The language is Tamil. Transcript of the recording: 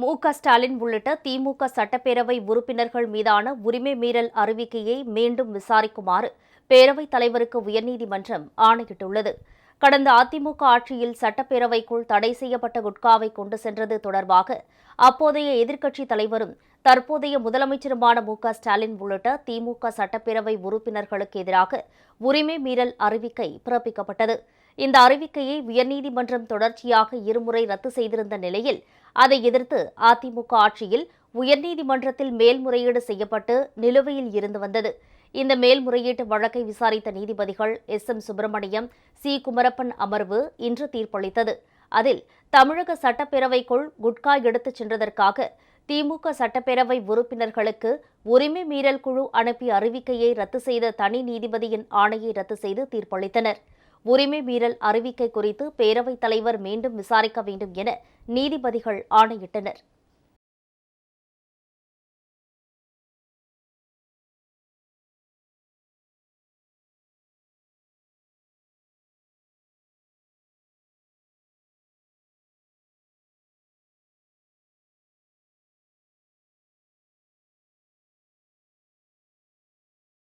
மு க ஸ்டாலின் உள்ளிட்ட திமுக சட்டப்பேரவை உறுப்பினர்கள் மீதான உரிமை மீறல் அறிவிக்கையை மீண்டும் விசாரிக்குமாறு பேரவைத் தலைவருக்கு உயர்நீதிமன்றம் ஆணையிட்டுள்ளது. கடந்த அதிமுக ஆட்சியில் சட்டப்பேரவைக்குள் தடை செய்யப்பட்ட குட்காவை கொண்டு சென்றது தொடர்பாக அப்போதைய எதிர்க்கட்சித் தலைவரும் தற்போதைய முதலமைச்சருமான மு க ஸ்டாலின் உள்ளிட்ட திமுக சட்டப்பேரவை உறுப்பினர்களுக்கு எதிராக உரிமை மீறல் அறிவிக்கை பிறப்பிக்கப்பட்டது. இந்த அறிவிக்கையை உயர்நீதிமன்றம் தொடர்ச்சியாக இருமுறை ரத்து செய்திருந்த நிலையில் அதை எதிர்த்து அதிமுக ஆட்சியில் உயர்நீதிமன்றத்தில் மேல்முறையீடு செய்யப்பட்டு நிலுவையில் இருந்து வந்தது. இந்த மேல்முறையீட்டு வழக்கை விசாரித்த நீதிபதிகள் S. M. Subramaniam C. Kumarappan அமர்வு இன்று தீர்ப்பளித்தது. அதில் தமிழக சட்டப்பேரவைக்குள் குட்கா எடுத்துச் சென்றதற்காக திமுக சட்டப்பேரவை உறுப்பினர்களுக்கு உரிமை மீறல் குழு அனுப்பிய அறிவிக்கையை ரத்து செய்த தனி நீதிபதியின் ஆணையை ரத்து செய்து தீர்ப்பளித்தனர். உரிமை மீறல் அறிவிக்கை குறித்து பேரவைத் தலைவர் மீண்டும் விசாரிக்க வேண்டும் என நீதிபதிகள் ஆணையிட்டனர்.